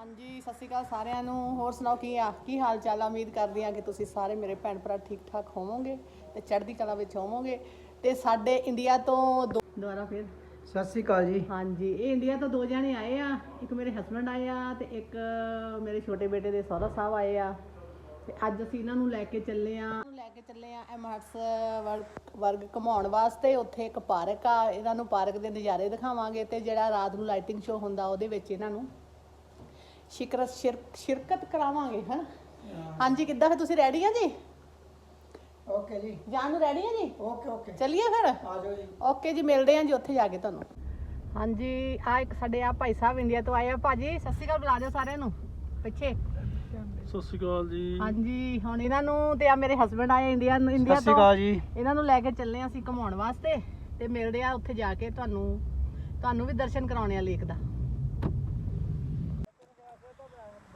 ਹਾਂਜੀ ਸਤਿ ਸ਼੍ਰੀ ਅਕਾਲ ਸਾਰਿਆਂ ਨੂੰ। ਹੋਰ ਸੁਣਾਓ ਕੀ ਆ? ਕੀ ਹਾਲ ਚਾਲ ਆ? ਉਮੀਦ ਕਰਦੀ ਆ ਕਿ ਤੁਸੀਂ ਸਾਰੇ ਮੇਰੇ ਭੈਣ ਭਰਾ ਠੀਕ ਠਾਕ ਹੋਵੋਗੇ ਤੇ ਚੜ੍ਹਦੀ ਕਲਾ ਵਿੱਚ ਹੋਵੋਗੇ। ਤੇ ਸਾਡੇ ਇੰਡੀਆ ਤੋਂ ਦੋ ਦੁਬਾਰਾ ਫਿਰ। ਸਤਿ ਸ੍ਰੀ ਅਕਾਲ ਜੀ। ਹਾਂਜੀ ਇਹ ਇੰਡੀਆ ਤੋਂ ਦੋ ਜਣੇ ਆਏ ਆ। ਇੱਕ ਮੇਰੇ ਹਸਬੰਡ ਆਏ ਆ ਤੇ ਇੱਕ ਮੇਰੇ ਛੋਟੇ ਬੇਟੇ ਦੇ ਸਹੁਰਾ ਸਾਹਿਬ ਆਏ ਆ। ਤੇ ਅੱਜ ਅਸੀਂ ਇਹਨਾਂ ਨੂੰ ਲੈ ਕੇ ਚੱਲੇ ਆ। ਨੂੰ ਲੈ ਕੇ ਚੱਲੇ ਆ ਐਮਆਰਟਸ ਵਰਗ ਘੁਮਾਉਣ ਵਾਸਤੇ। ਉੱਥੇ ਇੱਕ ਪਾਰਕ ਆ। ਇਹਨਾਂ ਨੂੰ ਪਾਰਕ ਦੇ ਨਜ਼ਾਰੇ ਦਿਖਾਵਾਂਗੇ ਤੇ ਜਿਹੜਾ ਰਾਤ ਨੂੰ ਲਾਈਟਿੰਗ ਸ਼ੋਅ ਹੁੰਦਾ ਉਹਦੇ ਵਿੱਚ ਇਹਨਾਂ ਨੂੰ ਸ਼ਿਕਰ ਸ਼ਿਰ- ਸ਼ਿਰਕਤ ਕਰਾਵਾਂਗੇ ਹਨ ਹਾਂਜੀ ਕਿੱਦਾਂ ਫਿਰ ਤੁਸੀਂ ਰੈਡੀ ਆ ਜੀ? ਓਕੇ ਜੀ। ਜਾਣ ਨੂੰ ਰੈਡੀ ਆ ਜੀ? ਓਕੇ ਓਕੇ ਚੱਲੀਏ ਫਿਰ? ਆ ਜਾਓ ਜੀ। ਓਕੇ ਜੀ ਮਿਲਦੇ ਆਂ ਜੀ ਉੱਥੇ ਜਾ ਕੇ ਤੁਹਾਨੂੰ। ਹਾਂਜੀ ਆ ਇੱਕ ਸਾਡੇ ਆ ਭਾਈ ਸਾਹਿਬ ਇੰਡੀਆ ਤੋਂ ਆਏ ਆ। ਭਾਜੀ ਸਤਿ ਸ਼੍ਰੀ ਅਕਾਲ ਬੁਲਾ ਦਿਓ ਸਾਰਿਆਂ ਨੂੰ। ਪਿੱਛੇ। ਸਤਿ ਸ਼੍ਰੀ ਅਕਾਲ ਜੀ। ਹਾਂਜੀ ਹੁਣ ਇਹਨਾਂ ਨੂੰ ਤੇ ਆ ਮੇਰੇ ਹਸਬੰਡ ਆਏ ਇੰਡੀਆ ਨੂੰ ਇੰਡੀਆ ਸਤਿ ਸ੍ਰੀ ਤੋਂ ਅਕਾਲ ਜੀ। ਇਹਨਾਂ ਨੂੰ ਲੈ ਕੇ ਚੱਲੇ ਆਂ ਅਸੀਂ ਘੁਮਾਉਣ ਵਾਸਤੇ। ਤੇ ਮਿਲਦੇ ਆ ਉੱਥੇ ਜਾ ਕੇ ਤੁਹਾਨੂੰ ਤੁਹਾਨੂੰ ਵੀ ਦਰਸ਼ਨ ਕਰਾਉਣੇ ਆ ਲੇਕ ਦਾ।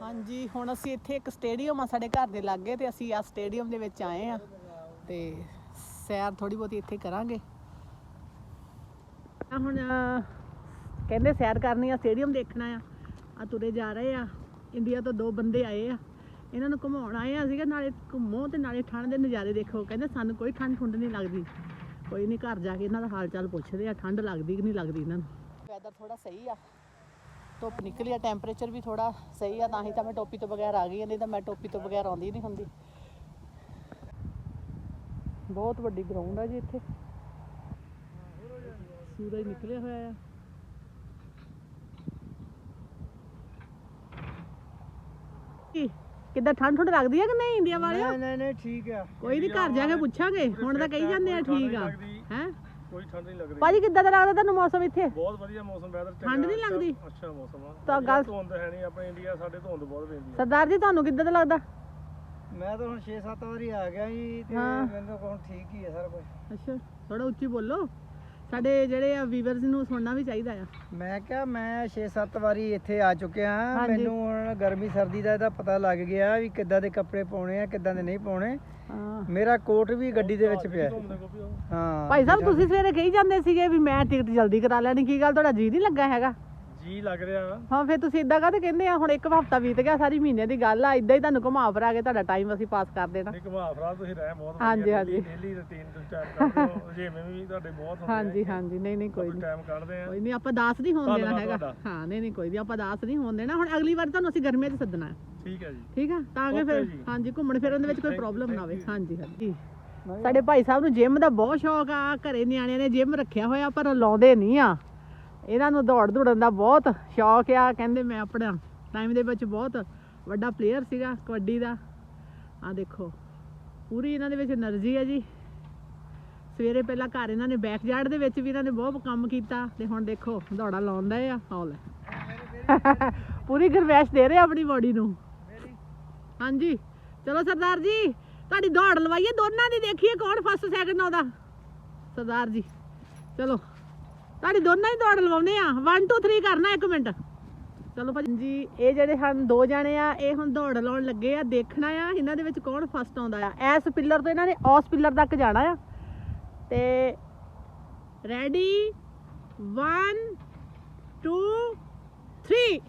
ਹਾਂਜੀ, ਹੁਣ ਅਸੀਂ ਇੱਥੇ ਇੱਕ ਸਟੇਡੀਅਮ ਆ ਸਾਡੇ ਘਰ ਦੇ ਲਾਗੇ ਤੇ ਅਸੀਂ ਆ ਸਟੇਡੀਅਮ ਦੇ ਵਿੱਚ ਆਏ ਆ। ਤੇ ਸੈਰ ਥੋੜੀ ਬਹੁਤੀ ਇੱਥੇ ਕਰਾਂਗੇ। ਆ ਹੁਣ ਕਹਿੰਦੇ ਸੈਰ ਕਰਨੀ ਆ, ਸਟੇਡੀਅਮ ਦੇਖਣਾ ਆ। ਆ ਤੁਰੇ ਜਾ ਰਹੇ ਆ। ਇੰਡੀਆ ਤੋਂ ਦੋ ਬੰਦੇ ਆਏ ਆ। ਇਹਨਾਂ ਨੂੰ ਘੁਮਾਉਣ ਆਏ ਆ ਸੀਗਾ ਨਾਲੇ ਘੁੰਮੋ ਤੇ ਨਾਲੇ ਠੰਡ ਦੇ ਨਜ਼ਾਰੇ ਦੇਖੋ। ਕਹਿੰਦੇ, ਸਾਨੂੰ ਕੋਈ ਠੰਡ ਠੁੰਡ ਨਹੀਂ ਲੱਗਦੀ। ਕੋਈ ਨਹੀਂ, ਘਰ ਜਾ ਕੇ ਇਹਨਾਂ ਦਾ ਹਾਲ ਚਾਲ ਪੁੱਛਦੇ ਆ। ਠੰਡ ਲੱਗਦੀ ਕਿ ਨਹੀਂ ਲੱਗਦੀ ਇਹਨਾਂ ਨੂੰ? ਵੈਦਰ ਥੋੜਾ ਸਹੀ ਆ। ਧੁੱਪ ਨਿਕਲੀ ਆ ਟੈਂਪਰੇਚਰ ਵੀ ਥੋੜਾ ਸਹੀ ਆ ਤਾਂ ਹੀ ਤਾਂ ਮੈਂ ਟੋਪੀ ਤੋਂ ਬਗੈਰ ਆ ਗਈ ਆ, ਨਹੀਂ ਤਾਂ ਮੈਂ ਟੋਪੀ ਤੋਂ ਬਗੈਰ ਆਉਂਦੀ ਨਹੀਂ ਹੁੰਦੀ। ਬਹੁਤ ਵੱਡੀ ਗਰਾਊਂਡ ਆ ਜੀ ਇੱਥੇ। ਸੂਰਜ ਨਿਕਲਿਆ ਹੋਇਆ ਆ। ਕੀ, ਕਿੱਦਾਂ ਠੰਡ ਠੰਡ ਲੱਗਦੀ ਆ ਕਿ ਨਹੀਂ ਇੰਡੀਆ ਵਾਲਿਓ? ਨਹੀਂ ਨਹੀਂ ਨਹੀਂ ਠੀਕ ਆ। ਕੋਈ ਨਹੀਂ ਘਰ ਜਾ ਕੇ ਪੁੱਛਾਂਗੇ ਹੁਣ ਤਾਂ ਕਹੀ ਜਾਂਦੇ ਆ ਠੀਕ ਆ। ਹੈ? ਕੋਈ ਠੰਡ ਨਹੀਂ ਲੱਗਦੀ ਭਾਜੀ ਕਿੱਦਾਂ ਦਾ ਲੱਗਦਾ ਤੁਹਾਨੂੰ ਮੌਸਮ ਇੱਥੇ? ਬਹੁਤ ਵਧੀਆ ਮੌਸਮ ਵੈਦਰ ਠੰਡ ਨਹੀਂ ਲੱਗਦੀ? ਅੱਛਾ ਮੌਸਮ ਆ। ਤਾਂ ਗੱਲ- ਧੁੰਦ ਹੈ ਨਹੀਂ ਆਪਣੇ ਇੰਡੀਆ ਸਾਡੇ ਧੁੰਦ ਬਹੁਤ ਪੈਂਦੀ ਆ। ਸਰਦਾਰ ਜੀ ਤੁਹਾਨੂੰ ਕਿੱਦਾਂ ਦਾ ਲੱਗਦਾ? ਮੈਂ ਤਾਂ ਹੁਣ 6-7 ਵਾਰੀ ਆ ਗਿਆ ਜੀ ਤੇ ਹਾਂ। ਮੈਨੂੰ ਹੁਣ ਠੀਕ ਹੀ ਆ ਸਾਰਾ ਕੁਝ ਅੱਛਾ ਥੋੜਾ ਉੱਚੀ ਬੋਲੋ। ਸਾਡੇ ਜਿਹੜੇ ਆ ਵੀਵਰਸ ਨੂੰ ਸੁਣਨਾ ਵੀ ਚਾਹੀਦਾ ਆ। ਮੈਂ ਕਿਹਾ ਮੈਂ 6-7 ਵਾਰੀ ਇੱਥੇ ਆ ਚੁੱਕਿਆ ਹਾਂਜੀ। ਮੈਨੂੰ ਹੁਣ ਗਰਮੀ ਸਰਦੀ ਦਾ ਇਹਦਾ ਪਤਾ ਲੱਗ ਗਿਆ ਵੀ ਕਿੱਦਾਂ ਦੇ ਕੱਪੜੇ ਪਾਉਣੇ ਆ ਕਿੱਦਾਂ ਦੇ ਨਹੀਂ ਪਾਉਣੇ। ਹਾਂ। ਮੇਰਾ ਕੋਟ ਵੀ ਗੱਡੀ ਦੇ ਵਿੱਚ ਪਿਆ। ਹਾਂ। ਭਾਈ ਸਾਹਿਬ ਤੁਸੀਂ ਸਵੇਰੇ ਕਹੀ ਜਾਂਦੇ ਸੀਗੇ ਵੀ ਮੈਂ ਟਿਕਟ ਜਲਦੀ ਕਰਾ ਲੈਣੀ। ਕੀ ਗੱਲ ਤੁਹਾਡਾ ਜੀ ਨਹੀਂ ਲੱਗਾ ਹੈਗਾ? ਜੀ ਲੱਗ ਰਿਹਾ ਹਾਂ ਫਿਰ ਤੁਸੀਂ ਇਦਾਂ ਕਾਹਤੇ ਕਹਿੰਦੇ ਆ? ਹੁਣ ਇੱਕ ਹਫਤਾ ਬੀਤ ਗਿਆ ਸਾਰੀ ਮਹੀਨੇ ਦੀ ਗੱਲ ਆ। ਇਦਾਂ ਹੀ ਤੁਹਾਨੂੰ ਘੁਮਾ ਫਿਰਾ ਕੇ ਤੁਹਾਡਾ ਟਾਈਮ ਅਸੀਂ ਪਾਸ ਕਰ ਦੇਣਾ। ਇੱਕ ਘੁਮਾ ਤੁਸੀਂ ਰਹਿ ਬਹੁਤ ਹਾਂਜੀ, ਹਾਂਜੀ। ਡੇਲੀ ਰੁਟੀਨ ਤੋਂ ਸਟਾਰਟ ਕਰਦੇ ਹੋ ਜਿਵੇਂ ਵੀ ਤੁਹਾਡੇ ਬਹੁਤ ਹੁੰਦੇ ਹਾਂਜੀ ਹਾਂਜੀ। ਨਹੀਂ ਨਹੀਂ ਕੋਈ ਕੋਈ ਨਹੀਂ। ਟਾਈਮ ਕੱਢਦੇ ਆ। ਕੋਈ ਨਹੀਂ ਆਪਾਂ ਦਾਸ ਨਹੀਂ ਹੋਣ ਦੇਣਾ ਧੰਨਵਾਦ ਹੈਗਾ। ਤੁਹਾਡਾ। ਹਾਂ ਨਹੀਂ ਨਹੀਂ ਕੋਈ ਨਹੀਂ। ਆਪਾਂ ਦਾਸ ਨਹੀਂ ਹੋਣ ਦੇਣਾ। ਹੁਣ ਅਗਲੀ ਵਾਰ ਤੁਹਾਨੂੰ ਅਸੀਂ ਗਰਮੀਆਂ 'ਚ ਸੱਦਣਾ। ਹੈ ਠੀਕ ਹੈ ਜੀ। ਠੀਕ ਆ? ਤਾਂ ਕਿ Okay ਫਿਰ ਜੀ। ਹਾਂਜੀ ਘੁੰਮਣ ਫਿਰਨ ਦੇ ਵਿੱਚ ਕੋਈ Thank you, ਪ੍ਰੋਬਲਮ ਨਾ thank ਆਵੇ। you. ਹਾਂਜੀ ਹਾਂਜੀ। ਸਾਡੇ ਭਾਈ ਸਾਹਿਬ ਨੂੰ ਜਿਮ ਦਾ ਬਹੁਤ ਸ਼ੌਕ ਆ। ਘਰੇ ਨਿਆਣਿਆਂ ਨੇ ਜਿਮ ਰੱਖਿਆ ਹੋਇਆ ਪਰ ਲਾਉਂਦੇ ਨਹੀਂ ਆ। ਇਹਨਾਂ ਨੂੰ ਦੌੜ ਦੌੜਨ ਦਾ ਬਹੁਤ ਸ਼ੌਕ ਆ। ਕਹਿੰਦੇ ਮੈਂ ਆਪਣਾ ਟਾਈਮ ਦੇ ਵਿੱਚ ਬਹੁਤ ਵੱਡਾ ਪਲੇਅਰ ਸੀਗਾ ਕਬੱਡੀ ਦਾ। ਆ ਦੇਖੋ, ਪੂਰੀ ਇਹਨਾਂ ਦੇ ਵਿੱਚ એનર્ਜੀ ਹੈ ਜੀ। ਸਵੇਰੇ ਪਹਿਲਾਂ ਘਰ ਇਹਨਾਂ ਨੇ ਬੈਕ ਯਾਰਡ ਦੇ ਵਿੱਚ ਵੀ ਇਹਨਾਂ ਨੇ ਬਹੁਤ ਕੰਮ ਕੀਤਾ ਤੇ ਹੁਣ ਦੇਖੋ, ਦੌੜਾ ਲਾਉਂਦਾ ਆ, ਹੌਲ ਪੂਰੀ ਗਰਵੈਸ਼ ਦੇ ਰਹੇ ਆਪਣੀ ਬਾਡੀ ਨੂੰ। ਹਾਂਜੀ, ਚਲੋ ਸਰਦਾਰ ਜੀ, ਤੁਹਾਡੀ ਦੌੜ ਲਵਾਈਏ, ਦੋਨਾਂ ਦੀ ਦੇਖੀਏ ਕੌਣ ਫਸਟ ਸੈਕਿੰਡ ਆਉਂਦਾ। ਸਰਦਾਰ ਜੀ, ਚਲੋ। ਤੁਹਾਡੀ ਦੋਨਾਂ ਦੀ ਦੌੜ ਲਵਾਉਨੇ ਆ। 1 2 3 ਕਰਨਾ ਇੱਕ ਮਿੰਟ। ਚਲੋ ਭਾਜੀ, ਜੀ, ਇਹ ਜਿਹੜੇ ਹਨ, ਦੋ ਜਾਣੇ ਆ, ਇਹ ਹੁਣ ਦੌੜ ਲਾਉਣ ਲੱਗੇ ਆ, ਦੇਖਣਾ ਆ ਇਹਨਾਂ ਦੇ ਵਿੱਚ ਕੌਣ ਫਸਟ ਆਉਂਦਾ ਆ। ਐਸ ਪਿੱਲਰ ਤੋਂ ਇਹਨਾਂ ਨੇ ਉਸ ਪਿੱਲਰ ਤੱਕ ਜਾਣਾ ਆ। ਤੇ ਰੈਡੀ 1 2 3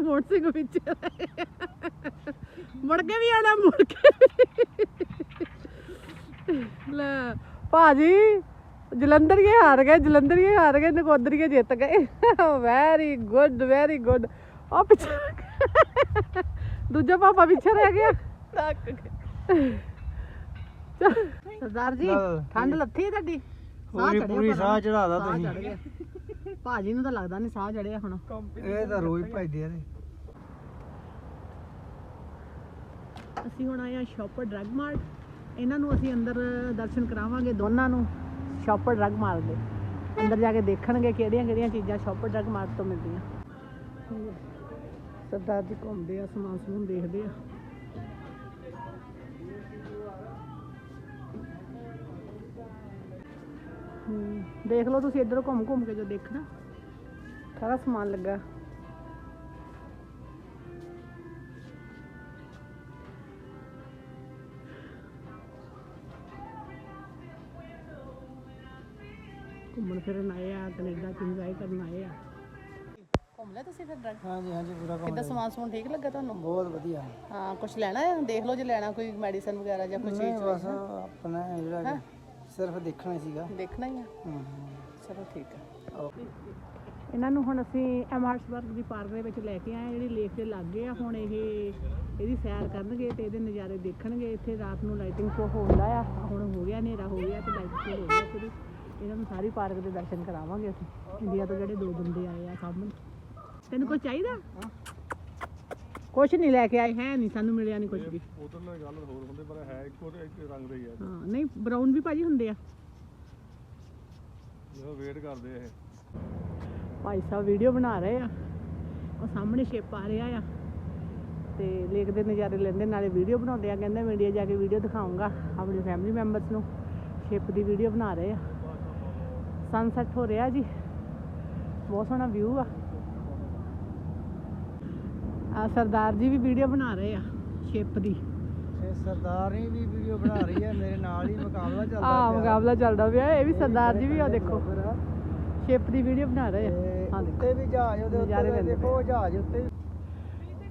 ਮੋੜ ਵਿੱਚ ਮੁੜ ਕੇ ਵੀ ਆਣਾ ਮੁੜ ਕੇ ਵੀ। ਲੈ ਭਾਜੀ ਜਲੰਧਰੀਏ ਹਾਰ ਗਏ ਜਲੰਧਰੀਏ ਹਾਰ ਗਏ ਨਕੋਦਰੀਏ ਜਿੱਤ ਗਏ। ਵੈਰੀ ਗੁੱਡ ਵੈਰੀ ਗੁੱਡ ਉਹ ਪਿੱਛੇ ਦੂਜਾ ਪਾਪਾ ਪਿੱਛੇ ਰਹਿ ਗਿਆ। ਥੱਕ ਗਏ। ਚੱਲ, ਸਰਦਾਰ ਜੀ ਠੰਡ ਲੱਥੀ ਤੁਹਾਡੀ? ਪੂਰੀ ਚੜਿਆ ਪੂਰੀ ਸਾਹ ਚੜਾਦਾ ਸਾਹ ਤੁਸੀਂ। ਭਾਜੀ ਨੂੰ ਤਾਂ ਲੱਗਦਾ ਨਹੀਂ ਸਾਹ ਚੜਿਆ ਹੁਣ। ਇਹ ਤਾਂ ਰੋਜ਼ ਭਜਦੇ ਆ ਤੇ ਅਸੀਂ ਹੁਣ ਆਏ ਆ ਸ਼ਾਪਰ ਡਰੱਗ ਮਾਰਟ। ਇਹਨਾਂ ਨੂੰ ਅਸੀਂ ਅੰਦਰ ਦਰਸ਼ਨ ਕਰਾਵਾਂਗੇ ਦੋਨਾਂ ਨੂੰ ਸ਼ਾਪਰ ਡਰੱਗ ਮਾਰਟ ਦੇ ਅੰਦਰ ਜਾ ਕੇ ਦੇਖਣਗੇ ਕਿਹੜੀਆਂ ਕਿਹੜੀਆਂ ਚੀਜ਼ਾਂ ਸ਼ਾਪਰ ਡਰੱਗ ਮਾਰਟ ਤੋਂ ਮਿਲਦੀਆਂ। ਸਰਦਾਰ ਜੀ ਘੁੰਮਦੇ ਆ ਸਮਾਨ ਸਮੂਨ ਦੇਖਦੇ ਆ। ਹਮ, ਦੇਖ ਲਓ ਤੁਸੀਂ ਇੱਧਰ ਘੁੰਮ ਘੁੰਮ ਕੇ ਜੋ ਦੇਖਣਾ। ਸਾਰਾ ਸਮਾਨ ਲੱਗਾ। ਘੁੰਮਣ ਫਿਰਨ ਆਏ ਆ ਕੈਨੇਡਾ ਚ ਇੰਜੋਏ ਕਰਨ ਆਏ ਆ। ਘੁੰਮ ਲਿਆ ਤੁਸੀਂ ਫਿਰ ਡਰਗ ਹਾਂਜੀ ਹਾਂਜੀ ਪੂਰਾ ਕੰਮ ਕਿੱਦਾਂ ਸਮਾਨ ਸਮੂਨ ਠੀਕ ਲੱਗਾ ਤੁਹਾਨੂੰ? ਬਹੁਤ ਵਧੀਆ। ਹਾਂ ਕੁਝ ਲੈਣਾ ਹੈ ਦੇਖ ਲਓ ਜੇ ਲੈਣਾ ਕੋਈ ਮੈਡੀਸਨ ਵਗੈਰਾ ਜਾਂ ਕੁਝ ਨਹੀਂ ਬਸ ਆਪਣਾ ਜਿਹੜਾ ਕਿ ਸਿਰਫ ਦੇਖਣਾ ਹੀ ਸੀਗਾ। ਦੇਖਣਾ ਹੀ ਆ? ਹੂੰ ਚਲੋ ਠੀਕ ਆ। ਓਕੇ। ਇਹਨਾਂ ਨੂੰ ਹੁਣ ਅਸੀਂ ਐਮਹਾਰਟਸਬਰਗ ਦੀ ਪਾਰਕ ਦੇ ਵਿੱਚ ਲੈ ਕੇ ਆਏ ਹਾਂ, ਜਿਹੜੀ ਲੇਕ ਦੇ ਲਾਗੇ ਆ। ਹੁਣ ਇਹ ਇਹਦੀ ਸੈਰ ਕਰਨਗੇ ਤੇ ਇਹਦੇ ਨਜ਼ਾਰੇ ਦੇਖਣਗੇ। ਇੱਥੇ ਰਾਤ ਨੂੰ ਲਾਈਟਿੰਗ ਸ਼ੋ ਹੁੰਦਾ ਆ। ਹੁਣ ਹੋ ਗਿਆ ਹਨੇਰਾ ਹੋ ਗਿਆ ਤੇ ਲਾਈਟ ਸ਼ੋ ਹੋ ਗਿਆ ਸ਼ੁਰੂ। ਇਹਨਾਂ ਨੂੰ ਸਾਰੀ ਪਾਰਕ ਦੇ ਦਰਸ਼ਨ ਕਰਾਵਾਂਗੇ ਅਸੀਂ। ਇੰਡੀਆ ਤੋਂ ਜਿਹੜੇ ਦੋ ਬੰਦੇ ਆਏ ਆ ਸਾਹਮਣੇ। ਤੈਨੂੰ ਕੁਝ ਚਾਹੀਦਾ? ਕੁਝ ਨਹੀਂ ਲੈ ਕੇ ਆਏ ਹੈ ਨਹੀਂ ਸਾਨੂੰ ਮਿਲਿਆ ਨਹੀਂ ਕੁਝ ਵੀ। ਉਧਰ ਨਾਲ ਗੱਲ ਹੋਰ ਹੁੰਦੇ ਪਰ ਹੈ ਇੱਕੋ ਇੱਕ ਰੰਗ ਦੇ ਹੀ ਆ। ਹਾਂ ਨਹੀਂ ਬਰਾਊਨ ਵੀ ਭਾਜੀ ਹੁੰਦੇ ਆ। ਜਦੋਂ ਵੇਟ ਕਰਦੇ ਇਹ। ਭਾਈ ਸਾਹਿਬ ਵੀਡੀਓ ਬਣਾ ਰਹੇ ਆ। ਉਹ ਸਾਹਮਣੇ ਸ਼ਿਪ ਆ ਰਿਹਾ ਆ। ਤੇ ਲੇਕ ਦੇ ਨਜ਼ਾਰੇ ਲੈਂਦੇ ਨਾਲੇ ਵੀਡੀਓ ਬਣਾਉਂਦੇ ਆ। ਕਹਿੰਦੇ ਮੈਂ ਇੰਡੀਆ ਜਾ ਕੇ ਵੀਡੀਓ ਦਿਖਾਉਂਗਾ ਆਪਣੀ ਫੈਮਿਲੀ ਮੈਂਬਰਸ ਨੂੰ। ਸ਼ਿਪ ਦੀ ਵੀਡੀਓ ਬਣਾ ਰਹੇ ਆ। ਸਨਸੈਟ ਹੋ ਰਿਹਾ ਜੀ। ਬਹੁਤ ਸੋਹਣਾ ਵਿਊ ਆ। ਆ ਸਰਦਾਰ ਜੀ ਵੀ ਵੀਡੀਓ ਬਣਾ ਰਹੇ ਆ ਸ਼ਿਪ ਦੀ। ਇਹ ਸਰਦਾਰਨੀ ਵੀ ਵੀਡੀਓ ਬਣਾ ਰਹੀ ਹੈ ਮੇਰੇ ਨਾਲ ਹੀ ਮੁਕਾਬਲਾ ਚੱਲਦਾ ਆ ਮੁਕਾਬਲਾ ਚੱਲਦਾ ਪਿਆ ਇਹ ਵੀ ਸਰਦਾਰ ਜੀ ਵੀ ਆ ਦੇਖੋ। ਸ਼ਿਪ ਦੀ ਵੀਡੀਓ ਬਣਾ ਰਹੇ ਆ। ਦੇਖੋ। ਉੱਤੇ ਵੀ ਜਹਾਜ਼ ਉਹਦੇ ਉੱਤੇ ਦੇਖੋ ਜਹਾਜ਼ ਉੱਤੇ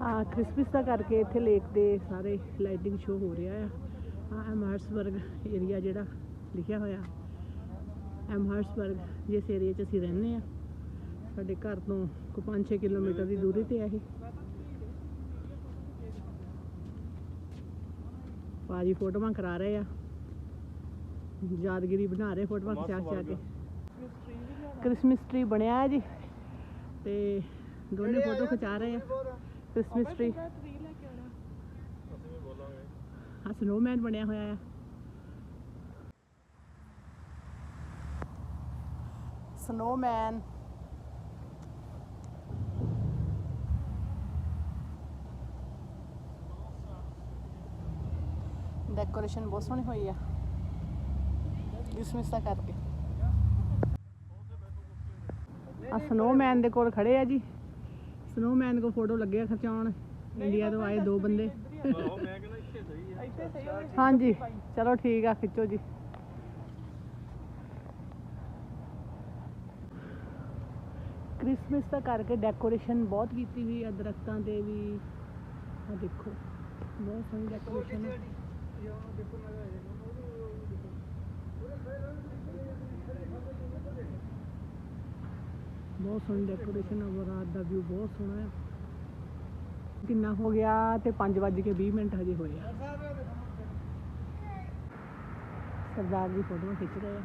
ਆ ਕ੍ਰਿਸਮਸ ਦਾ ਕਰਕੇ ਇੱਥੇ ਲੇਕ ਦੇ ਸਾਰੇ ਲਾਈਟਿੰਗ ਸ਼ੋ ਹੋ ਰਿਹਾ ਆ। ਆ ਐਮਹਰਸਬਰਗ ਏਰੀਆ ਜਿਹੜਾ ਲਿਖਿਆ ਹੋਇਆ। ਐਮਹਰਸਬਰਗ ਜਿਸ ਏਰੀਆ 'ਚ ਅਸੀਂ ਰਹਿੰਦੇ ਆ ਸਾਡੇ ਘਰ ਤੋਂ ਕੋ 5-6 ਕਿਲੋਮੀਟਰ ਦੀ ਦੂਰੀ ਤੇ ਆ ਇਹ। ਭਾਜੀ ਫੋਟੋਆਂ ਕਰਾ ਰਹੇ ਆ। ਯਾਦਗਿਰੀ ਬਣਾ ਰਹੇ ਫੋਟੋਆਂ ਖਿਚਾ ਖਿਚਾ ਕੇ। ਕ੍ਰਿਸਮਸ ਟਰੀ ਬਣਿਆ ਹੈ ਜੀ। ਤੇ ਦੋਨੇ ਫੋਟੋ ਖਿਚਾ ਰਹੇ ਆ। ਕ੍ਰਿਸਮਸ ਟਰੀ ਆ ਸਨੋਮੈਨ ਬਣਿਆ ਹੋਇਆ ਆ। ਸਨੋਮੈਨ ਡੈਕੋਰੇਸ਼ਨ ਬਹੁਤ ਸੋਹਣੀ ਹੋਈ ਆ ਕ੍ਰਿਸਮਸ ਦਾ ਕਰਕੇ ਆ ਸਨੋਮੈਨ ਦੇ ਕੋਲ ਖੜੇ ਆ ਜੀ ਸਨੋਮੈਨ ਕੋ ਫੋਟੋ ਲੱਗੇ ਆ ਖਿਚਾਉਣ ਇੰਡੀਆ ਤੋਂ ਆਏ ਦੋ ਬੰਦੇ ਹਾਂਜੀ ਚਲੋ ਠੀਕ ਆ ਖਿੱਚੋ ਜੀ ਕ੍ਰਿਸਮਸ ਦਾ ਕਰਕੇ ਡੈਕੋਰੇਸ਼ਨ ਬਹੁਤ ਕੀਤੀ ਹੋਈ ਆ, ਦਰਖਤਾਂ ਤੇ ਵੀ। ਆ ਦੇਖੋ, ਬਹੁਤ ਸੋਹਣੀ ਡੈਕੋਰੇਸ਼ਨ ਹੈ ਬਹੁਤ ਸੋਹਣੀ ਡੈਕੋਰੇਸ਼ਨ ਆ ਰਾਤ ਦਾ ਵਿਊ ਬਹੁਤ ਸੋਹਣਾ ਹੈ ਕਿੰਨਾ ਹੋ ਗਿਆ ਤੇ 5:20 ਮਿੰਟ ਹਜੇ ਹੋਏ ਆ। ਸਰਦਾਰ ਦੀ ਫੋਟੋ ਖਿੱਚ ਰਹੇ ਆ।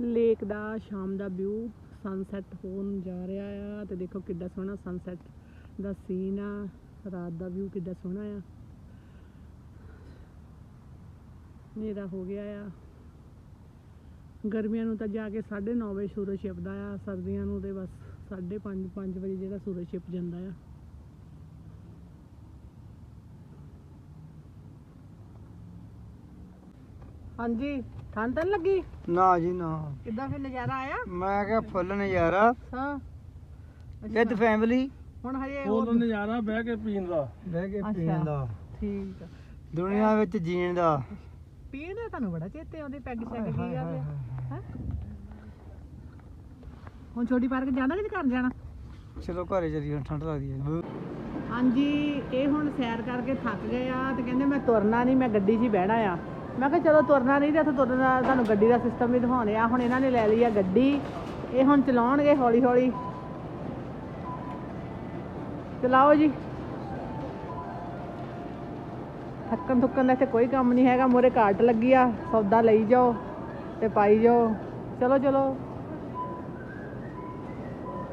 ਲੇਕ ਦਾ, ਸ਼ਾਮ ਦਾ ਵਿਊ ਸਨਸੈਟ ਹੋਣ ਜਾ ਰਿਹਾ ਆ ਤੇ ਦੇਖੋ ਕਿੱਡਾ ਸੋਹਣਾ ਸਨਸੈਟ ਦਾ ਸੀਨ ਆ। ਰਾਤ ਦਾ ਵਿਊ ਕਿੱਡਾ ਸੋਹਣਾ ਆ। ਹਨੇਰਾ ਹੋ ਗਿਆ ਆ। ਗਰਮੀਆਂ ਨੂੰ ਤਾਂ ਜਾ ਕੇ 9:30 ਵਜੇ ਸੂਰਜ ਛਿਪਦਾ ਆ, ਸਰਦੀਆਂ ਨੂੰ ਤੇ ਬਸ 5:30 5 ਵਜੇ ਜਿਹੜਾ ਸੂਰਜ ਛਿਪ ਜਾਂਦਾ ਆ। ਹਾਂਜੀ ਠੰਡ ਤਾਂ ਨੀ ਲੱਗੀ? ਨਾ ਜੀ ਨਾ। ਕਿੱਦਾਂ ਫਿਰ ਨਜ਼ਾਰਾ ਆਇਆ? ਮੈਂ ਕਿਹਾ ਫੁੱਲ ਨਜ਼ਾਰਾ। ਹਾਂ। ਵਿਦ ਫੈਮਿਲੀ ਹੁਣ ਹਜੇ ਉਹ ਉਹ ਨਜ਼ਾਰਾ ਬਹਿ ਕੇ ਪੀਣ ਦਾ। ਬਹਿ ਕੇ ਅੱਛਾ। ਪੀਣ ਦਾ। ਠੀਕ ਆ। ਦੁਨੀਆ ਵਿੱਚ ਜੀਣ ਦਾ। ਪੀਣ ਦਾ ਤੁਹਾਨੂੰ ਬੜਾ ਚੇਤੇ ਆਉਂਦੀ ਪੈਗ ਸ਼ੈਗ ਕੀ ਹਾਏ ਗੱਲ ਹਾਏ ਹੈ? ਹਾਏ। ਹੁਣ ਛੋਟੀ ਪਾਰਕ ਜਾਣਾ ਕਿ ਘਰ ਜਾਣਾ? ਚਲੋ ਘਰੇ ਚਲੀ ਹੁਣ ਠੰਡ ਲੱਗਦੀ ਹੈ। ਹਾਂਜੀ ਇਹ ਹੁਣ ਸੈਰ ਕਰਕੇ ਥੱਕ ਗਏ ਆ ਤੇ ਕਹਿੰਦੇ ਮੈਂ ਤੁਰਨਾ ਨਹੀਂ ਮੈਂ ਗੱਡੀ 'ਚ ਹੀ ਬਹਿਣਾ ਆ। ਮੈਂ ਕਿਹਾ ਚਲੋ ਤੁਰਨਾ ਨਹੀਂ ਤੇ ਇੱਥੇ ਤੁਰਨ ਦਾ ਤੁਹਾਨੂੰ ਗੱਡੀ ਦਾ ਸਿਸਟਮ ਵੀ ਦਿਖਾਉਣੇ ਆ। ਹੁਣ ਇਹਨਾਂ ਨੇ ਲੈ ਲਈ ਆ ਗੱਡੀ। ਇਹ ਹੁਣ ਚਲਾਉਣਗੇ ਹੌਲੀ ਹੌਲੀ। ਚਲਾਓ ਜੀ। ਥੱਕਣ ਥੁੱਕਣ ਦਾ ਇੱਥੇ ਕੋਈ ਕੰਮ ਨਹੀਂ ਹੈਗਾ। ਮੋਰੇ ਕਾਰਟ ਲੱਗੀ ਆ। ਸੌਦਾ ਲਈ ਜਾਓ ਤੇ ਪਾਈ ਜਾਓ। ਚਲੋ ਚਲੋ।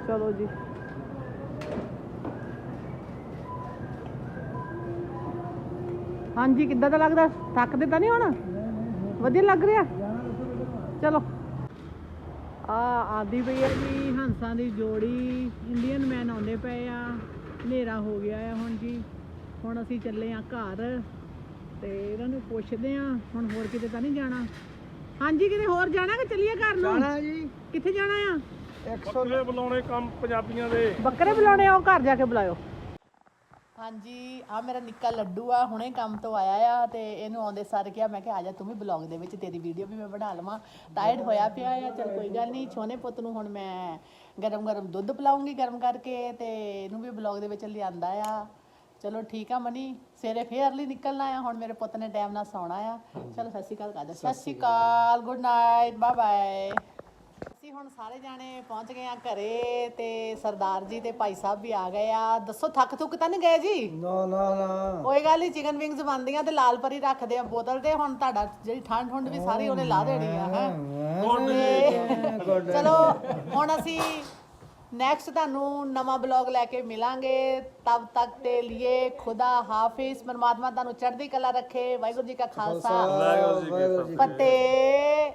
ਚਲੋ ਜੀ। ਹਾਂਜੀ ਕਿੱਦਾਂ ਦਾ ਲੱਗਦਾ? ਥੱਕਦੇ ਤਾਂ ਨਹੀਂ ਹੁਣ? ਵਧੀਆ ਲੱਗ ਰਿਹਾ? ਚਲੋ। ਆ ਆਦੀ ਪਈ ਜੀ ਹੰਸਾਂ ਦੀ ਜੋੜੀ। ਇੰਡੀਅਨ ਮੈਨ ਆਉਂਦੇ ਪਏ ਆ। ਹਨੇਰਾ ਹੋ ਗਿਆ ਆ ਹੁਣ ਜੀ। ਹੁਣ ਅਸੀਂ ਚੱਲੇ ਆ ਘਰ ਤੇ ਇਹਨਾਂ ਨੂੰ ਪੁੱਛਦੇ ਆ ਹੁਣ ਹੋਰ ਕਿਤੇ ਤਾਂ ਨਹੀਂ ਜਾਣਾ? ਹਾਂਜੀ ਕਿਤੇ ਹੋਰ ਜਾਣਾ ਕਿ ਚੱਲੀਏ ਘਰ ਨੂੰ? ਜਾਣਾ ਜੀ। ਕਿੱਥੇ ਜਾਣਾ ਆ? 100 ਬੱਕਰੇ ਬੁਲਾਉਣੇ ਕੰਮ ਪੰਜਾਬੀਆਂ ਦੇ। ਬੱਕਰੇ ਬੁਲਾਉਣੇ ਆ ਉਹ ਘਰ ਜਾ ਕੇ ਬੁਲਾਇਓ। ਹਾਂਜੀ ਆ ਮੇਰਾ ਨਿੱਕਾ ਲੱਡੂ ਆ, ਹੁਣੇ ਕੰਮ ਤੋਂ ਆਇਆ ਆ ਤੇ ਇਹਨੂੰ ਆਉਂਦੇ ਸਾਰ ਕਿਹਾ, ਮੈਂ ਕਿਹਾ, ਆ ਜਾ ਤੂੰ ਵੀ ਬਲੌਗ ਦੇ ਵਿੱਚ, ਤੇਰੀ ਵੀਡੀਓ ਵੀ ਮੈਂ ਬਣਾ ਲਵਾਂ। ਟਾਇਰਡ ਹੋਇਆ ਪਿਆ ਆ, ਚਲ ਕੋਈ ਗੱਲ ਨਹੀਂ, ਛੋਨੇ ਪੁੱਤ ਨੂੰ ਹੁਣ ਮੈਂ ਗਰਮ ਗਰਮ ਦੁੱਧ ਪਿਲਾਉਂਗੀ ਗਰਮ ਕਰਕੇ ਤੇ ਇਹਨੂੰ ਵੀ ਬਲੌਗ ਦੇ ਵਿੱਚ ਲਿਆਂਦਾ ਆ। ਚਲੋ ਠੀਕ ਆ ਮਨੀ, ਸਵੇਰੇ ਫੇਰ ਅਰਲੀ ਨਿਕਲਣਾ ਆ, ਹੁਣ ਮੇਰੇ ਪੁੱਤ ਨੇ ਟਾਈਮ ਨਾਲ ਸੌਣਾ ਆ। ਚਲੋ ਸਤਿ ਸ਼੍ਰੀ ਅਕਾਲ ਕਾਜਾ ਸਤਿ ਸ਼੍ਰੀ ਅਕਾਲ ਗੁੱਡ ਨਾਈਟ ਬਾਏ ਬਾਏ ਅਸੀਂ ਹੁਣ ਸਾਰੇ ਜਾਣੇ ਪਹੁੰਚ ਗਏ ਆ ਘਰੇ ਤੇ ਸਰਦਾਰ ਜੀ ਤੇ ਭਾਈ ਸਾਹਿਬ ਵੀ ਆ ਗਏ ਆ। ਦੱਸੋ ਥੱਕ ਥੁੱਕ ਤਾਂ ਨਹੀਂ ਗਏ ਜੀ? ਨਾ ਨਾ ਨਾ। ਕੋਈ ਗੱਲ ਨਹੀਂ ਚਿਕਨ ਵਿੰਗਸ ਬਣਦੀਆਂ ਤੇ ਲਾਲ ਪਰੀ ਰੱਖਦੇ ਆ ਬੋਤਲ ਤੇ। ਹੁਣ ਤੁਹਾਡਾ ਜਿਹੜੀ ਠੰਡ ਠੁੰਡ ਵੀ ਸਾਰੀ ਉਹਨੇ ਲਾ ਦੇਣੀ ਆ ਹੈ? ਚਲੋ ਹੁਣ ਅਸੀਂ ਨੈਕਸਟ ਤੁਹਾਨੂੰ ਨਵਾਂ ਬਲੌਗ ਲੈ ਕੇ ਮਿਲਾਂਗੇ। ਤਬ ਤੱਕ ਦੇ ਲਈ ਖੁਦਾ ਹਾਫਿਜ਼। ਪਰਮਾਤਮਾ ਤੁਹਾਨੂੰ ਚੜ੍ਹਦੀ ਕਲਾ ਰੱਖੇ। ਵਾਹਿਗੁਰੂ ਜੀ ਕਾ ਖਾਲਸਾ। ਵਾਹਿਗੁਰੂ ਜੀ ਕੀ ਫਤਿਹ। ਫਤਿਹ।